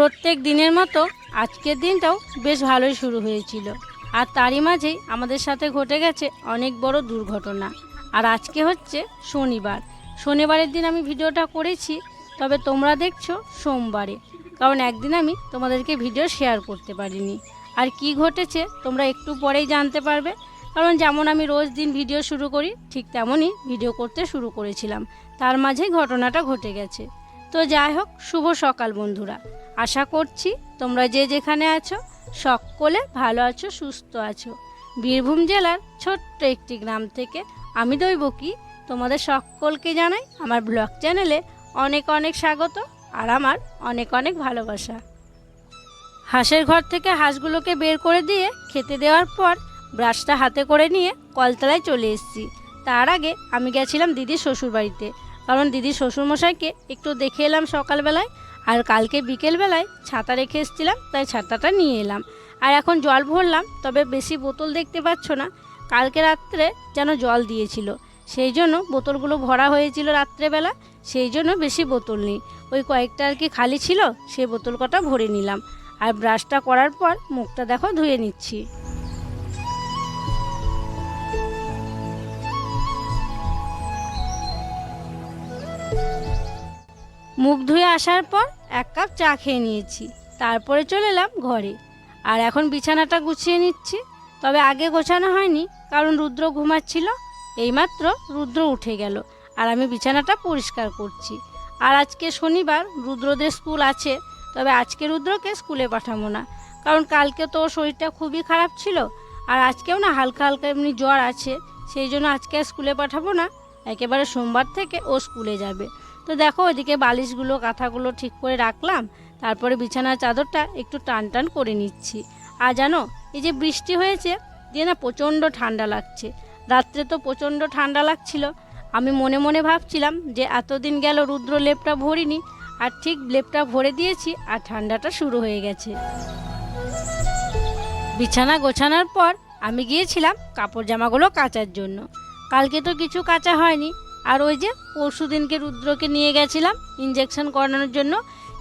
প্রত্যেক দিনের মতো আজকের দিনটাও বেশ ভালোই শুরু হয়েছিল। আর তারই মাঝেই আমাদের সাথে ঘটে গেছে অনেক বড় দুর্ঘটনা। আর আজকে হচ্ছে শনিবার। শনিবারের দিন আমি ভিডিওটা করেছি, তবে তোমরা দেখছ সোমবারে। কারণ একদিন আমি তোমাদেরকে ভিডিও শেয়ার করতে পারিনি। আর কি ঘটেছে তোমরা একটু পরেই জানতে পারবে। কারণ যেমন আমি রোজ দিন ভিডিও শুরু করি, ঠিক তেমনই ভিডিও করতে শুরু করেছিলাম। তার মাঝেই ঘটনাটা ঘটে গেছে। তো যাই হোক, শুভ সকাল বন্ধুরা। আশা করছি তোমরা যে যেখানে আছো, সকলে ভালো আছো, সুস্থ আছো। বীরভূম জেলার ছোট্ট একটি গ্রাম থেকে আমি দৈবকী তোমাদের সকলকে জানাই আমার ব্লগ চ্যানেলে অনেক অনেক স্বাগত আর আমার অনেক অনেক ভালোবাসা। হাঁসের ঘর থেকে হাঁসগুলোকে বের করে দিয়ে খেতে দেওয়ার পর ব্রাশটা হাতে করে নিয়ে কলতলায় চলে এসেছি। তার আগে আমি গেছিলাম দিদির শ্বশুরবাড়িতে। কারণ দিদির শ্বশুরমশাইকে একটু দেখে এলাম সকালবেলায়, আর কালকে বিকেলবেলায় ছাতা রেখে এসেছিলাম, তাই ছাতাটা নিয়ে এলাম। আর এখন জল ভরলাম, তবে বেশি বোতল দেখতে পাচ্ছ না, কালকে রাত্রে যেন জল দিয়েছিল। সেই জন্য বোতলগুলো ভরা হয়েছিল রাত্রেবেলা, সেই জন্য বেশি বোতল নেই। ওই কয়েকটা আর কি খালি ছিল সেই বোতল কটা ভরে নিলাম। আর ব্রাশটা করার পর মুখটা দেখো ধুয়ে নিচ্ছি। মুখ ধুয়ে আসার পর এক কাপ চা খেয়ে নিয়েছি। তারপরে চলে এলাম ঘরে। আর এখন বিছানাটা গুছিয়ে নিচ্ছি। তবে আগে গোছানো হয়নি, কারণ রুদ্র ঘুমাচ্ছিল। এইমাত্র রুদ্র উঠে গেল, আর আমি বিছানাটা পরিষ্কার করছি। আর আজকে শনিবার, রুদ্রদের স্কুল আছে, তবে আজকে রুদ্রকে স্কুলে পাঠাবো না। কারণ কালকে তো ওর শরীরটা খুবই খারাপ ছিল, আর আজকেও না হালকা হালকা এমনি জ্বর আছে, সেই জন্য আজকে স্কুলে পাঠাবো না। একেবারে সোমবার থেকে ও স্কুলে যাবে। তো দেখো ওইদিকে বালিশগুলো, কাঁথাগুলো ঠিক করে রাখলাম। তারপরে বিছানার চাদরটা একটু টান টান করে নিচ্ছি। আর জানো, এই যে বৃষ্টি হয়েছে, দিয়ে না প্রচণ্ড ঠান্ডা লাগছে। রাত্রে তো প্রচণ্ড ঠান্ডা লাগছিল। আমি মনে মনে ভাবছিলাম যে এতদিন গেল রুদ্র লেপটা ভরিনি, আর ঠিক লেপটা ভরে দিয়েছি, আর ঠান্ডাটা শুরু হয়ে গেছে। বিছানা গোছানোর পর আমি গিয়েছিলাম কাপড় জামাগুলো কাচার জন্য। কালকে তো কিছু কাচা হয়নি আর ওই যে পরশু দিনকে রুদ্রকে নিয়ে গেছিলাম ইঞ্জেকশন করানোর জন্য।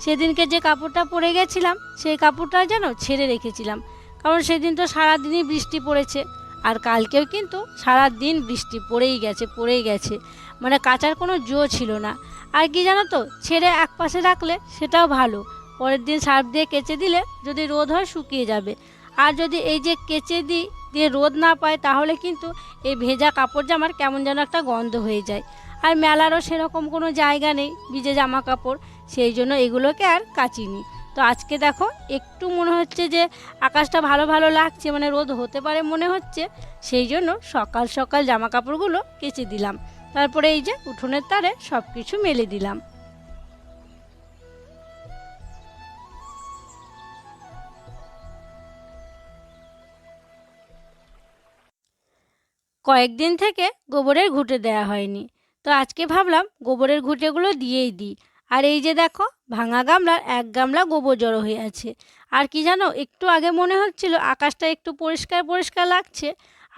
সেদিনকে যে কাপড়টা পরে গেছিলাম, সেই কাপড়টা যেন ছেড়ে রেখেছিলাম। কারণ সেদিন তো সারাদিনই বৃষ্টি পড়েছে। আর কালকেও কিন্তু সারা দিন বৃষ্টি পড়েই গেছে পড়েই গেছে। মানে কাচার কোনো জো ছিল না। আর কি জানো তো, ছেড়ে এক পাশে রাখলে সেটাও ভালো। পরের দিন সার্ফ দিয়ে কেচে দিলে যদি রোদ হয় শুকিয়ে যাবে। আর যদি এই যে কেচে দিই দিয়ে রোদ না পায়, তাহলে কিন্তু এই ভেজা কাপড় জামার কেমন যেন একটা গন্ধ হয়ে যায়। আর মেলারও সেরকম কোনো জায়গা নেই, ভিজে জামা কাপড়, সেই জন্য এগুলোকে আর কাচিনি। তো আজকে দেখো, একটু মনে হচ্ছে যে আকাশটা ভালো ভালো লাগছে মানে রোদ হতে পারে মনে হচ্ছে, সেই জন্য সকাল সকাল জামা কাপড়গুলো কেচে দিলাম। তারপরে এই যে উঠোনের তারে সব কিছু মেলে দিলাম। কয়েকদিন থেকে গোবরের ঘুঁটে দেয়া হয়নি। তো আজকে ভাবলাম গোবরের ঘুঁটেগুলো দিয়েই দিই। আর এই যে দেখো, ভাঙা গামলার এক গামলা গোবর জড়ো হয়ে আছে। আর কি জানো, একটু আগে মনে হচ্ছিল আকাশটা একটু পরিষ্কার পরিষ্কার লাগছে,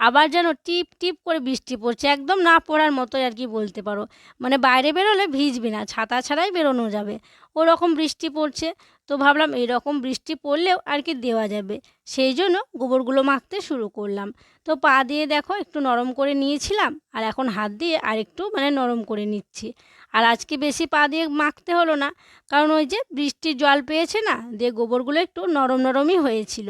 আবার যেন টিপ টিপ করে বৃষ্টি পড়ছে। একদম না পড়ার মতোই আর কি বলতে পারো। মানে বাইরে বেরোলে ভিজবি না, ছাতা ছাড়াই বেরোনো যাবে। ওরকম বৃষ্টি পড়ছে। তো ভাবলাম এরকম বৃষ্টি পড়লেও আর কি দেওয়া যাবে। সেই জন্য গোবরগুলো মাখতে শুরু করলাম। তো পা দিয়ে দেখো একটু নরম করে নিয়েছিলাম আর এখন হাত দিয়ে আর একটু মানে নরম করে নিচ্ছি। আর আজকে বেশি পা দিয়ে মাখতে হলো না, কারণ ওই যে বৃষ্টির জল পেয়েছে না, দিয়ে গোবরগুলো একটু নরম নরমই হয়েছিল।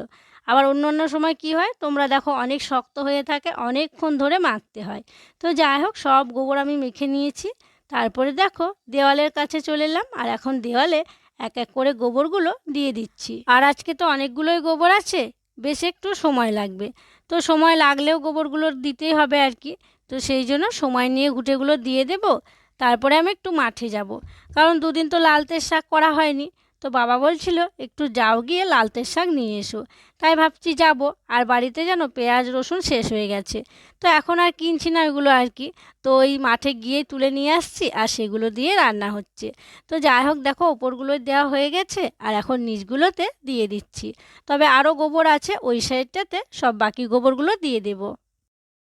আবার অন্য অন্য সময় কি হয়, তোমরা দেখো অনেক শক্ত হয়ে থাকে, অনেকক্ষণ ধরে মাখতে হয়। তো যাই হোক, সব গোবর আমি মেখে নিয়েছি। তারপরে দেখো দেওয়ালের কাছে চলে এলাম আর এখন দেওয়ালে এক এক করে গোবরগুলো দিয়ে দিচ্ছি। আর আজকে তো অনেকগুলোই গোবর আছে, বেশ একটু সময় লাগবে। তো সময় লাগলেও গোবরগুলো দিতেই হবে আর কি। তো সেই জন্য সময় নিয়ে ঘুটেগুলো দিয়ে দেব, তারপরে আমি একটু মাঠে যাব। কারণ দুদিন তো লালতের শাক করা হয়নি তো বাবা বলছিল, একটু যাও গিয়ে লালতের শাক নিয়ে এসো। তাই ভাবছি যাব, আর বাড়িতে যেন পেঁয়াজ রসুন শেষ হয়ে গেছে। তো এখন আর কিনছি না ওইগুলো আর কি। তো ওই মাঠে গিয়ে তুলে নিয়ে আসছি, আর সেগুলো দিয়ে রান্না হচ্ছে। তো যাই হোক, দেখো ওপরগুলো দেওয়া হয়ে গেছে, আর এখন নিচগুলোতে দিয়ে দিচ্ছি। তবে আরও গোবর আছে, ওই সাইডটাতে সব বাকি গোবরগুলো দিয়ে দেব।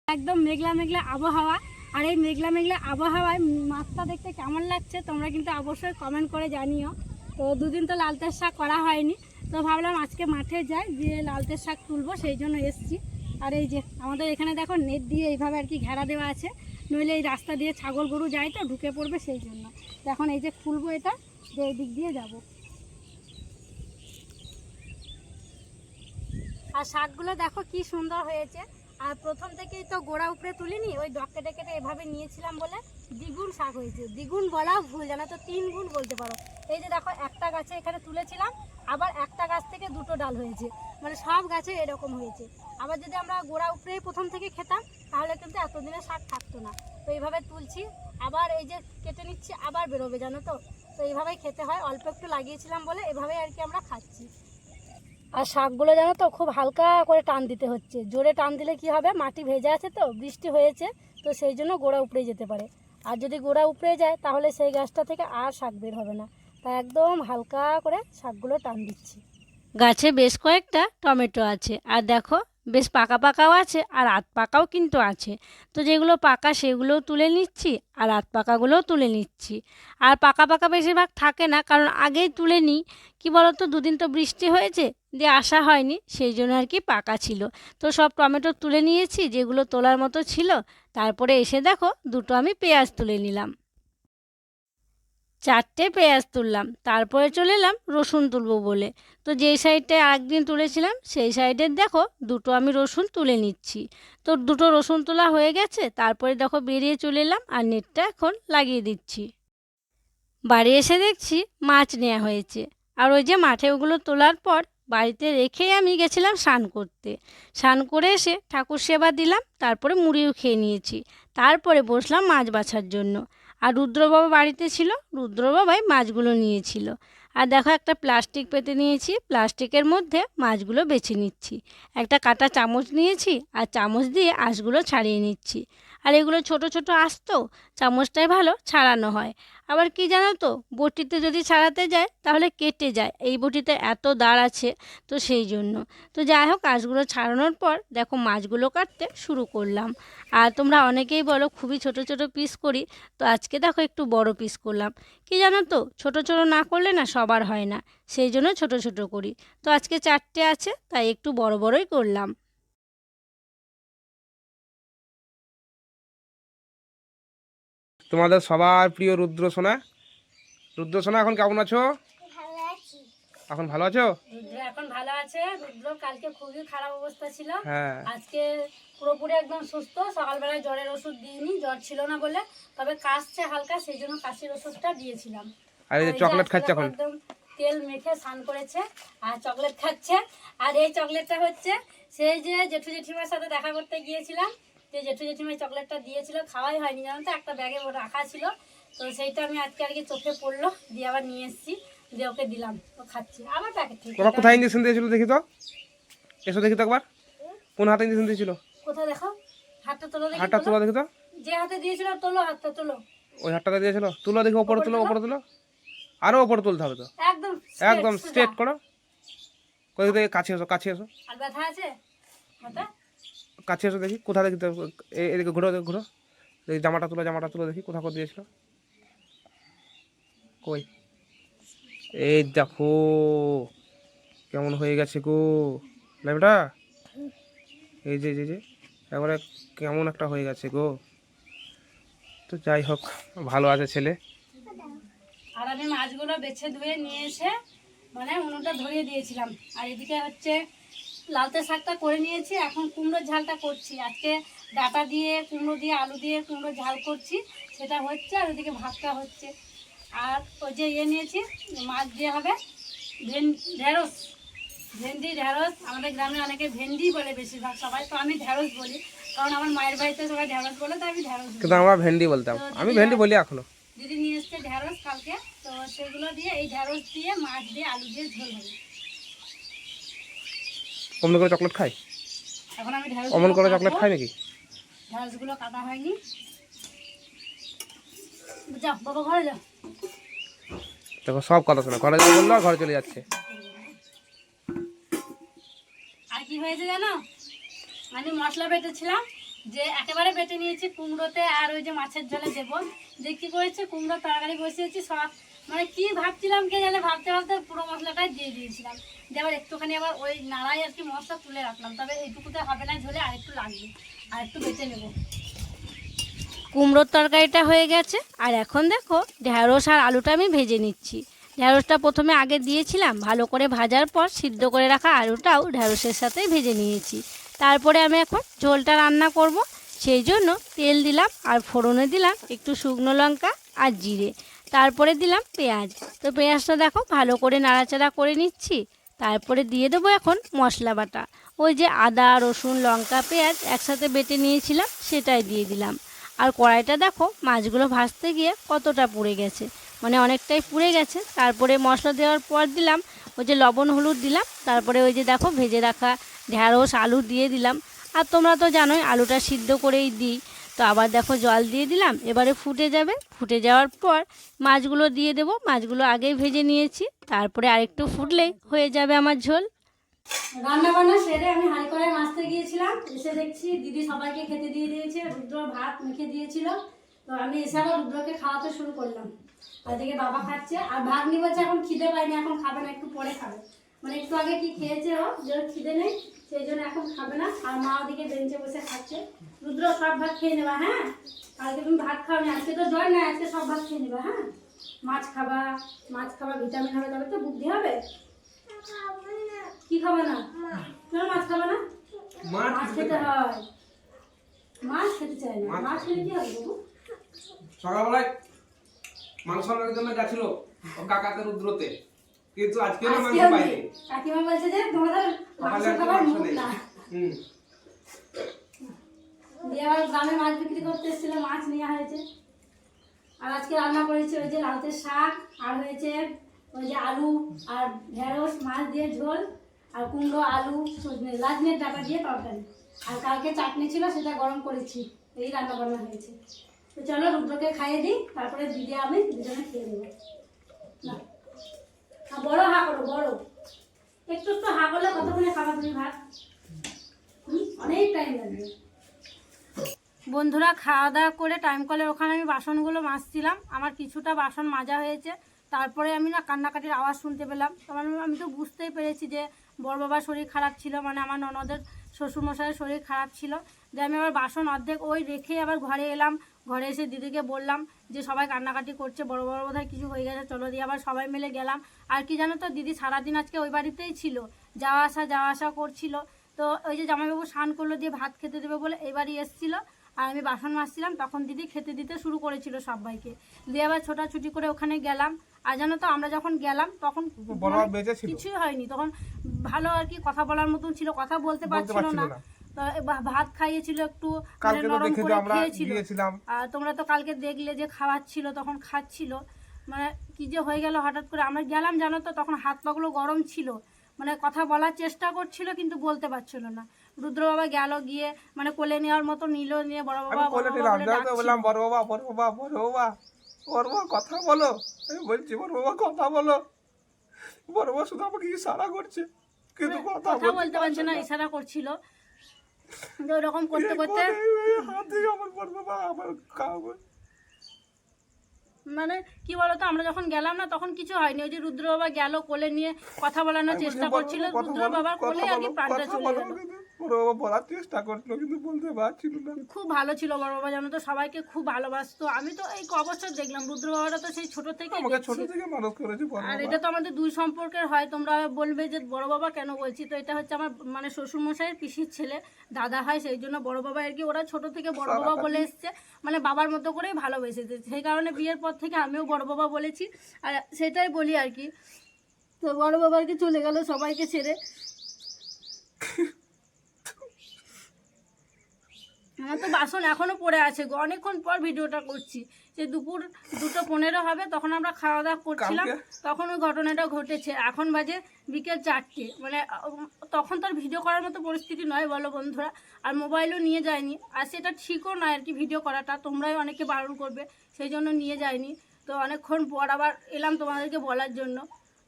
একদম মেঘলা মেঘলা আবহাওয়া, আর এই মেঘলা মেঘলা আবহাওয়ায় মাছটা দেখতে কেমন লাগছে তোমরা কিন্তু অবশ্যই কমেন্ট করে জানিও। তো দুদিন তো লালতের শাক করা হয়নি। তো ভাবলাম আজকে মাঠে যাই যে লালতের শাক তুলবো, সেই জন্য এসছি। আর এই যে আমাদের এখানে দেখো নেট দিয়ে এইভাবে আর কি ঘেরা দেওয়া আছে। নইলে এই রাস্তা দিয়ে ছাগল গরু যায় তো, ঢুকে পড়বে সেই জন্য। এখন এই যে খুলবো এটা, যে এই দিক দিয়ে যাব। আর শাকগুলো দেখো কি সুন্দর হয়েছে। আর প্রথম থেকেই তো গোড়া উপরে তুলিনি, ওই ডক কেটে এভাবে নিয়েছিলাম বলে দ্বিগুণ শাক হয়েছে। দ্বিগুণ বলা ভুল, জানা তো, তিন গুণ বলতে পারো। এই যে দেখো, একটা গাছে এখানে তুলেছিলাম, আবার একটা গাছ থেকে দুটো ডাল হয়েছে। মানে সব গাছে এরকম হয়েছে। আবার যদি আমরা গোড়া উপরেই প্রথম থেকে খেতাম, তাহলে কিন্তু এতদিনে শাক থাকতো না। তো এইভাবে তুলছি, আবার এই যে কেটে নিচ্ছি, আবার বেরোবে, জানো তো? তো এইভাবেই খেতে হয়, অল্প একটু লাগিয়েছিলাম বলে এভাবেই আর কি আমরা খাচ্ছি। আর শাকগুলো জানো তো, খুব হালকা করে টান দিতে হচ্ছে। জোরে টান দিলে কি হবে, মাটি ভেজে আছে তো, বৃষ্টি হয়েছে, তো সেই জন্য গোড়া উপড়ে যেতে পারে। আর যদি গোড়া উপড়ে যায়, তাহলে সেই গাছটা থেকে আর শাক বের হবে না। একদম হালকা করে শাকগুলো টান দিচ্ছি। গাছে বেশ কয়েকটা টমেটো আছে, আর দেখো বেশ পাকা পাকাও আছে, আর আধ পাকাও কিন্তু আছে। তো যেগুলো পাকা সেগুলোও তুলে নিচ্ছি, আর আধ পাকাগুলোও তুলে নিচ্ছি। আর পাকা পাকা বেশিরভাগ থাকে না, কারণ আগেই তুলে নিই। কি বলতো, দুদিন তো বৃষ্টি হয়েছে, দিয়ে আসা হয়নি, সেই জন্য আর কি পাকা ছিল। তো সব টমেটো তুলে নিয়েছি, যেগুলো তোলার মতো ছিল, তারপরে এসে দেখো দুটো আমি পেঁয়াজ তুলে নিলাম। চারটে পেঁয়াজ তুললাম, তারপরে চলে এলাম রসুন তুলবো বলে। তো যেই সাইডটায় একদিন তুলেছিলাম, সেই সাইডের দেখো দুটো আমি রসুন তুলে নিচ্ছি। তো দুটো রসুন তোলা হয়ে গেছে, তারপরে দেখো বেরিয়ে চলে এলাম আর নেটটা এখন লাগিয়ে দিচ্ছি। বাড়ি এসে দেখছি মাছ নেওয়া হয়েছে। আর ওই যে মাঠে ওগুলো তোলার পর বাড়িতে রেখেই আমি গেছিলাম স্নান করতে। স্নান করে এসে ঠাকুর সেবা দিলাম, তারপরে মুড়িও খেয়ে নিয়েছি। তারপরে বসলাম মাছ বাছার জন্য। আর রুদ্রবাবা বাড়িতে ছিল রুদ্রবাবাই মাছগুলো নিয়েছিল। আর দেখো একটা প্লাস্টিক পেতে নিয়েছি, প্লাস্টিকের মধ্যে মাছগুলো বেছে নিচ্ছি। একটা কাটা চামচ নিয়েছি আর চামচ দিয়ে আঁশগুলো ছাড়িয়ে নিচ্ছি। আর এগুলো ছোট ছোট আঁশ তো চামচটাই ভালো ছাড়ানো হয়। আবার কি জানো তো, বটিতে যদি ছাড়াতে যায় তাহলে কেটে যায়। এই বটিতে এত দাঁড় আছে তো সেই জন্য। তো যাই হোক, আঁশগুলো ছাড়ানোর পর দেখো মাছগুলো কাটতে শুরু করলাম। আর তোমরা অনেকেই বলো খুবই ছোট ছোট পিস করি, তো আজকে দেখো একটু বড় পিস করলাম। কি জানো তো, ছোট ছোট না করলে না সবার হয় না, সেই জন্য ছোট ছোট করি। তো আজকে চারটে আছে, তাই একটু বড় বড়ই করলাম। তোমাদের সবার প্রিয় রুদ্র সোনা রুদ্র সোনা এখন কেমন আছো? এখন ভালো আছো? রুদ্র এখন ভালো আছে। রুদ্র কালকে খুবই খারাপ অবস্থা ছিল। হ্যাঁ। আজকে পুরোপুরি একদম সুস্থ। সকালবেলায় জ্বরের ওষুধ দিইনি জ্বর ছিল না বলে। তবে কাশছে হালকা সেই জন্য কাশির ওষুধটা দিয়েছিলাম। আর এই চকলেট খাচ্ছে এখন? একদম তেল মেখে স্নান করেছে আর চকলেট খাচ্ছে। আর এই চকলেটটা হচ্ছে সেই যে জেঠু জেঠিমার সাথে দেখা করতে গিয়েছিলাম যে জেঠু জেঠিমার চকলেটটা দিয়েছিল খাওয়াই হয়নি জানো তো? একটা ব্যাগে রাখা ছিল। তো সেইটা আমি আজকে আর কি চোখে পড়ল দিয়ে আবার নিয়ে এসেছি দিয়ে ওকে দিলাম ও খাচ্ছি। আবার প্যাকেট থেকে তোমার কোথায় ইঞ্জেকশন দিয়েছিল দেখি তো? এসো দেখি তো একবার। কোন হাতে ইঞ্জেকশন দিয়েছিল? কোথায় দেখো? হাতটা তোলো দেখি হাতটা তোলো। দেখি তো। যে হাতে দিয়েছিল তোলো হাতটা তোলো। ওই হাতটাতে দিয়েছিল? তুলো দেখি ওপরে তুলো ওপরে তুলো। আরও ওপরে তুলতে হবে তো। একদম একদম স্ট্রেট করো। কোথায় কাছে এসো কাছে এসো। আর ব্যথা আছে? হাতে কাছে এসে দেখি কোথা দেখি এদিকে ঘুরো ঘুরো। দেখি জামাটা তুলো জামাটা তুলো দেখি কোথা করে দিয়েছিল কই? এই দেখো কেমন হয়ে গেছে গো। ল্যাবটা এই যে এই যে, এই যে একবারে কেমন একটা হয়ে গেছে গো। তো যাই হোক ভালো আছে ছেলে। আর আমি মাছগুলো বেছে ধুয়ে নিয়ে এসে মানে উনুনটা ধরিয়ে দিয়েছিলাম। আর এদিকে হচ্ছে লালতে শাকটা করে নিয়েছি এখন কুমড়োর ঝালটা করছি। আজকে ডাটা দিয়ে কুমড়ো দিয়ে আলু দিয়ে কুমড়ো ঝাল করছি সেটা হচ্ছে আর ওদিকে ভাতটা হচ্ছে। আর ওই যে ইয়ে নিয়েছি মাছ দিয়ে হবে ভেন ঢেঁড়স। ভেন্ডি ঢেঁড়স আমাদের গ্রামে অনেকে ভেন্ডি বলে বেশিরভাগ সবাই তো আমি ঢেঁড়স বলি কারণ আমার মায়ের বাড়িতে সবাই ঢেঁড়স বলে তো আমি ঢেঁড়স বলি। কিন্তু আমরা ভেন্ডি বলতাম। আমি ভেন্ডি বলি এখনও। দিদি নিয়ে এসছে ঢ্যাঁড়স কালকে তো সেগুলো দিয়ে এই ঢ্যাঁড়স দিয়ে মাছ দিয়ে আলু দিয়ে ঝোল হবে। অমনি করে চকলেট খাই এখন আমি অমন করে চকলেট খাই নাকি? ঢ্যাঁড়সগুলো কাটা হয়নি। যাও বাবা ঘরে যাও দেখো সব কথা শোনা। ঘরে যাব বলল ঘরে চলে যাচ্ছে। আর কি হয়েছে জানো? আমি মশলা বেটেছিলাম যে একেবারে বেটে নিয়েছি কুমড়োতে আর ওই যে মাছের ঝোলে দেবো। যে কি করেছে কুমড়ো তরকারি বসিয়েছি সব মানে কি ভাবছিলাম কে জানে, ভাবতে ভাবতে পুরো মশলাটাই দিয়ে দিয়েছিলাম। দিয়ে আবার একটুখানি আবার ওই নাড়াই আর কি মশলা তুলে রাখলাম। তবে এইটুকুতে হবে না, ঝোলে আর একটু লাগবে আর একটু বেটে নেব। কুমড়োর তরকারিটা হয়ে গেছে। আর এখন দেখো ঢ্যাঁড়স আর আলুটা আমি ভেজে নিচ্ছি। ঢ্যাঁড়সটা প্রথমে আগে দিয়েছিলাম, ভালো করে ভাজার পর সিদ্ধ করে রাখা আলুটাও ঢ্যাঁড়সের সাথে ভেজে নিয়েছি। তারপরে আমি এখন ঝোলটা রান্না করব। সেই জন্য তেল দিলাম আর ফোড়নে দিলাম একটু শুকনো লঙ্কা আর জিরে। তারপরে দিলাম পেঁয়াজ। তো পেঁয়াজটা দেখো ভালো করে নাড়াচাড়া করে নিচ্ছি। তারপরে দিয়ে দেবো এখন মশলা বাটা। ওই যে আদা, রসুন, লঙ্কা, পেঁয়াজ একসাথে বেটে নিয়েছিলাম, সেটাই দিয়ে দিলাম। আর কড়াইটা দেখো মাছগুলো ভাজতে গিয়ে কতটা পুড়ে গেছে। মানে অনেকটাই পুড়ে গেছে। তারপরে মশলা দেওয়ার পর দিলাম ওই যে লবণ, হলুদ দিলাম। তারপরে ওই যে দেখো ভেজে রাখা ঢ্যাঁড়স আলু দিয়ে দিলাম। আর তোমরা তো জানোই আলুটা সিদ্ধ করেই দিই। তো আবার দেখো জল দিয়ে দিলাম, এবারে ফুটে যাবে। ফুটে যাওয়ার পর মাছগুলো দিয়ে দেবো। মাছগুলো আগেই ভেজে নিয়েছি। তারপরে আরেকটু ফুটলেই হয়ে যাবে আমার ঝোল। রান্না বান্না সেরে আমি হাঁড়ি কড়াই মাছতে গিয়েছিলাম। এসে দেখছি দিদি সবাইকে খেতে দিয়ে দিয়েছে, রুদ্র ভাত মেখে দিয়েছিল। তো আমি এসে আবার রুদ্রকে খাওয়াতে শুরু করলাম। আর দিকে বাবা খাচ্ছে। আর ভাগ্নি বলছে, এখন খিদে পাইনি এখন খাবে না, একটু পরে খাবে। মানে একটু আগে কি খেয়েছে ও? যে ওর খিদে নেই সেই জন্য এখন খাবে না। আর মা ওদিকে বেঞ্চে বসে খাচ্ছে। রুদ্র সব ভাত খেয়ে নেবা হ্যাঁ? কালকে তুমি ভাত খাও না আজকে তো জ্বর না আজকে সব ভাত খেয়ে নেবা হ্যাঁ? মাছ খাবা মাছ খাবা ভিটামিন হবে তবে তো বুদ্ধি হবে। কি খাবে না? কেন মাছ খাবে না? মাছ খেতে হয়। মাছ খেতে চায় না। মাছ খেলে কি হবে বাবু? সকালবেলায় মাংস আনার জন্য গেছিল ও কাকাতে রুদ্রতে। কিন্তু আজকে না মাংস পাইনি। কাকিমা বলছে যে তোমাদের মাংস খাবার মুখ না। হুম। দিয়ে আবার গ্রামে মাছ বিক্রি করতে এসেছিল মাছ নেওয়া হয়েছে। আর আজকে রান্না করেছে ওই যে লাউতের শাক আর হয়েছে ওই যে আলু আর ঢেঁড়স মাছ দিয়ে ঝোল আর কুমড়ো আলু সজনে লাজনের ডাটা দিয়ে তরকারি। আর কালকে চাটনি ছিল সেটা গরম করেছি। এই রান্না বান্না হয়েছে। তো চলো রুদ্রকে খাইয়ে দিই তারপরে দিদি আমি দুজনে খেয়ে নেব। না। বড় হা করো বড়। একটু হা করলে কতক্ষণে তুমি ভাত? অনেক টাইম লাগবে। বন্ধুরা, খাওয়া দাওয়া করে টাইম কলের ওখানে আমি বাসনগুলো মাজছিলাম। আমার কিছুটা বাসন মাজা হয়েছে। তারপরে আমি না কান্নাকাটির আওয়াজ শুনতে পেলাম। তখন আমি- আমি তো বুঝতেই পেরেছি যে বড় বাবার শরীর খারাপ ছিল মানে আমার ননদের শ্বশুরমশাইয়ের শরীর খারাপ ছিল। যে আমি আবার বাসন অর্ধেক ওই রেখে আবার ঘরে এলাম। ঘরে এসে দিদিকে বললাম যে সবাই কান্নাকাটি করছে বড় বড় বোধহয় কিছু হয়ে গেছে চলো দিয়ে আবার সবাই মিলে গেলাম। আর কি জানো তো দিদি সারাদিন আজকে ওই বাড়িতেই ছিল। যাওয়া আসা যাওয়া আসা করছিল। তো ওই যে জামাইবাবু স্নান করল দিয়ে ভাত খেতে দেবে বলে এবারই এসেছিল। আর আমি বাসন মাজছিলাম তখন দিদি খেতে দিতে শুরু করেছিল সবাইকে। দিয়ে আবার ছোটাছুটি করে ওখানে গেলাম। আর জানো তো আমরা যখন গেলাম তখন বড় মানে কিছুই হয়নি। তখন ভালো আর কি কথা বলার মতন ছিল কথা বলতে পারছিল না। ভাত খাইয়েছিল একটু মানে কালকে নরম করে খেয়েছিল। আর তোমরা তো কালকে দেখলে যে খাওয়াচ্ছিল তখন খাচ্ছিল। মানে কি যে হয়ে গেল হঠাৎ করে। আমরা গেলাম জানো তো তখন হাত পাগুলো গরম ছিল। মানে কথা বলার চেষ্টা করছিল কিন্তু বলতে পারছিল না। রুদ্র বাবা গেল গিয়ে মানে কোলে নেওয়ার মতো নিল নিয়ে বড় বাবা বড় বাবা। বললাম বড় বাবা বড় বাবা বড় বাবা বড় বাবা কথা বলো। আমি বলছি বড় বাবা কথা বলো। বড় বাবা শুধু আমাকে ইশারা করছে কিন্তু কথা কথা বলতে পারছে না। ইশারা করছিল। যে ওরকম করতে করতে মানে কি বলতো আমরা যখন গেলাম না তখন কিছু হয়নি। ওই যে রুদ্র বাবা গেল কোলে নিয়ে কথা বলানোর চেষ্টা করছিল। রুদ্র বাবার কোলে আর কি প্রাণটা চলে গেল। বড় বাবা বলার চেষ্টা করছিল কিন্তু বলতে পারছিল না। খুব ভালো ছিল বড় বাবা জানো তো? সবাইকে খুব ভালোবাসতো। আমি তো এই ক বছর দেখলাম রুদ্র বাবাটা তো সেই ছোট থেকে আমাকে ছোট থেকে মানুষ করেছে আর এটা তো আমাদের দুই সম্পর্কের হয় তোমরা বলবে যে বড় বাবা কেন বলছি? তো এটা হচ্ছে আমার মানে শ্বশুর মশাইয়ের পিসির ছেলে দাদা হয় সেই জন্য বড় বাবা আর কি ওরা ছোট থেকে বড় বাবা বলে এসছে। মানে বাবার মতো করেই ভালোবেসেছে সেই কারণে বিয়ের পর থেকে আমিও বড় বাবা বলেছি। আর সেটাই বলি আর কি। তো বড় বাবা আর কি চলে গেল সবাইকে ছেড়ে। আমার তো বাসন এখনও পড়ে আছে অনেকক্ষণ পর ভিডিওটা করছি। যে দুপুর দুটো পনেরো হবে তখন আমরা খাওয়া দাওয়া করছিলাম। তখন ওই ঘটনাটা ঘটেছে। এখন বাজে বিকেল চারটে। মানে তখন তো আর ভিডিও করার মতো পরিস্থিতি নয় বলো বন্ধুরা। আর মোবাইলও নিয়ে যায়নি। আর সেটা ঠিকও নয় আর কি ভিডিও করাটা। তোমরাই অনেকে বারণ করবে সেই জন্য নিয়ে যায়নি। তো অনেকক্ষণ পর আবার এলাম তোমাদেরকে বলার জন্য।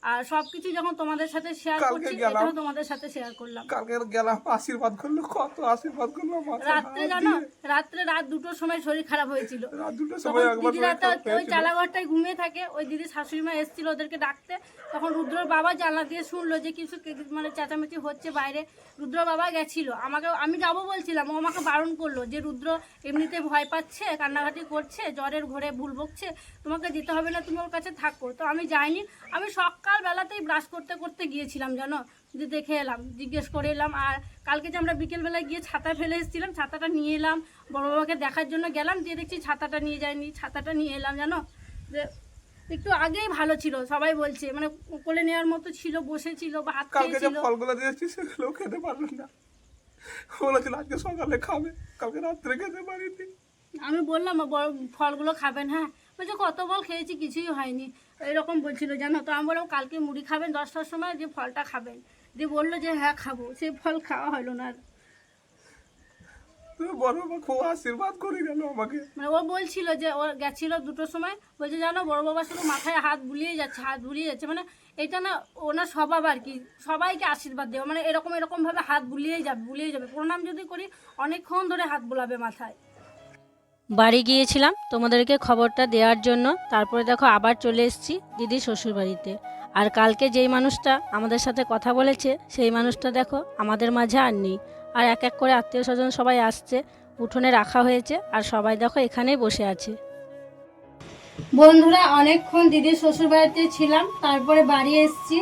আর সবকিছু যখন তোমাদের সাথে শেয়ার করছি এটাও তোমাদের সাথে শেয়ার করলাম। কালকে গেলাম আশীর্বাদ করল কত আশীর্বাদ করল রাত্রে জানো। রাত্রে রাত দুটোর সময় শরীর খারাপ হয়েছিল। রাত দুটোর সময় একবার ওই। চালাঘরটায় ঘুমিয়ে থাকে ওই দিদি শাশুড়ি মা এসেছিল ওদেরকে ডাকতে। তখন রুদ্রর বাবা জানলা দিয়ে শুনলো যে কিছু মানে চেঁচামেচি হচ্ছে বাইরে। রুদ্র বাবা গেছিল। আমাকে আমি যাব বলছিলাম ও আমাকে বারণ করল যে রুদ্র এমনিতে ভয় পাচ্ছে কান্নাকাটি করছে জ্বরের ঘরে ভুল বকছে তোমাকে যেতে হবে না তুমি ওর কাছে থাকো। তো আমি যাইনি। আমি সকালবেলাতেই ব্রাশ করতে করতে গিয়েছিলাম জানো? যে দেখে এলাম জিজ্ঞেস করে এলাম আর কালকে যে আমরা বিকেলবেলায় গিয়ে ছাতা ফেলে এসেছিলাম ছাতাটা নিয়ে এলাম বড় বাবাকে দেখার জন্য গেলাম দিয়ে দেখছি ছাতাটা নিয়ে যায়নি ছাতাটা নিয়ে এলাম জানো? যে একটু আগেই ভালো ছিল সবাই বলছে মানে কোলে নেওয়ার মতো ছিল বসেছিল কালকে যে খেয়েছিল। ফলগুলো দিয়েছি সেগুলো খেতে পারল না। বলেছিল আজকে সকালে খাবে কালকে রাত্রে খেতে পারিনি। আমি বললাম ফলগুলো খাবেন হ্যাঁ? বলছে কত বল খেয়েছি কিছুই হয়নি। এরকম বলছিল জানো তো আমি বললাম কালকে মুড়ি খাবেন দশটার সময় যে ফলটা খাবেন। দিয়ে বলল যে হ্যাঁ খাব। সেই ফল খাওয়া হলো না আর। তুমি খুব আশীর্বাদ করে গেল আমাকে। মানে ও বলছিল যে ও গেছিল দুটোর সময় বলছে জানো বড় বাবা শুধু মাথায় হাত বুলিয়ে যাচ্ছে হাত বুলিয়ে যাচ্ছে। মানে এটা না ওনার স্বভাব আর কি। সবাইকে আশীর্বাদ দেওয়া মানে এরকম এরকম ভাবে হাত বুলিয়েই যাবে বুলিয়ে যাবে। প্রণাম যদি করি অনেকক্ষণ ধরে হাত বোলাবে মাথায়। বাড়ি গিয়েছিলাম তোমাদেরকে খবরটা দেওয়ার জন্য। তারপরে দেখো আবার চলে এসেছি দিদির শ্বশুর বাড়িতে আর কালকে যেই মানুষটা আমাদের সাথে কথা বলেছে, সেই মানুষটা দেখো আমাদের মাঝে আর নেই। আর এক এক করে আত্মীয় স্বজন সবাই আসছে, উঠোনে রাখা হয়েছে আর সবাই দেখো এখানেই বসে আছে। বন্ধুরা, অনেকক্ষণ দিদির শ্বশুর বাড়িতে ছিলাম, তারপরে বাড়ি এসেছি।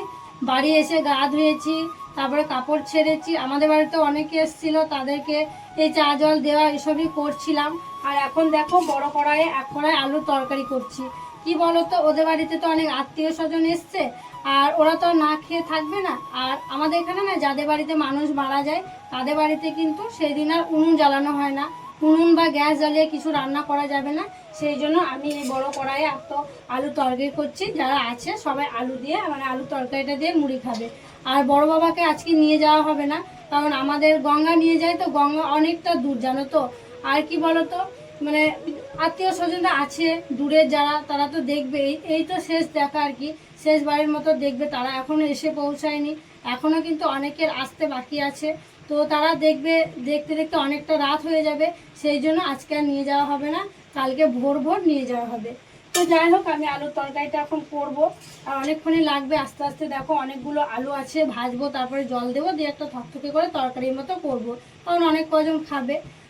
বাড়ি এসে গা ধুয়েছি, তারপরে কাপড় ছেড়েছি। আমাদের বাড়িতে অনেকে এসেছিল, তাদেরকে এই চা জল দেওয়া এসবই করছিলাম। আর এখন দেখো বড় কড়াইয়ে এক কড়াই আলুর তরকারি করছি। কি বলতো? ওদের বাড়িতে তো অনেক আত্মীয় স্বজন এসছে, আর ওরা তো না খেয়ে থাকবে না। আর আমাদের এখানে না, যাদের বাড়িতে মানুষ মারা যায়, তাদের বাড়িতে কিন্তু সেই দিন আর উনুন জ্বালানো হয় না। উনুন বা গ্যাস জ্বালিয়ে কিছু রান্না করা যাবে না। সেই জন্য আমি এই বড় কড়াইয়ে এত আলু তরকারি করছি। যারা আছে, সবাই আলু দিয়ে মানে আলু তরকারিটা দিয়ে মুড়ি খাবে। আর বড় বাবাকে আজকে নিয়ে যাওয়া হবে না, কারণ আমাদের গঙ্গা নিয়ে যায় তো গঙ্গা অনেকটা দূর, জানো তো? আর কি বলতো? মানে আত্মীয় স্বজনরা আছে দূরের যারা, তারা তো দেখবে। এই- তো শেষ দেখা আর কি। শেষ বাড়ির মতো দেখবে তারা। এখনও এসে পৌঁছায়নি। এখনও কিন্তু অনেকের আসতে বাকি আছে। তো তারা দেখবে, দেখতে দেখতে অনেকটা রাত হয়ে যাবে। সেই জন্য আজকে আর নিয়ে যাওয়া হবে না। কালকে ভোর ভোর নিয়ে যাওয়া হবে। তো যাই হোক, আমি আলুর তরকারিটা এখন করব। আর অনেকক্ষণই লাগবে। আস্তে আস্তে দেখো অনেকগুলো আলু আছে। ভাজবো, তারপরে জল দেবো। দিয়ে একটা থকথকে করে তরকারির মতো করব। কারণ অনেক কজন খাবে।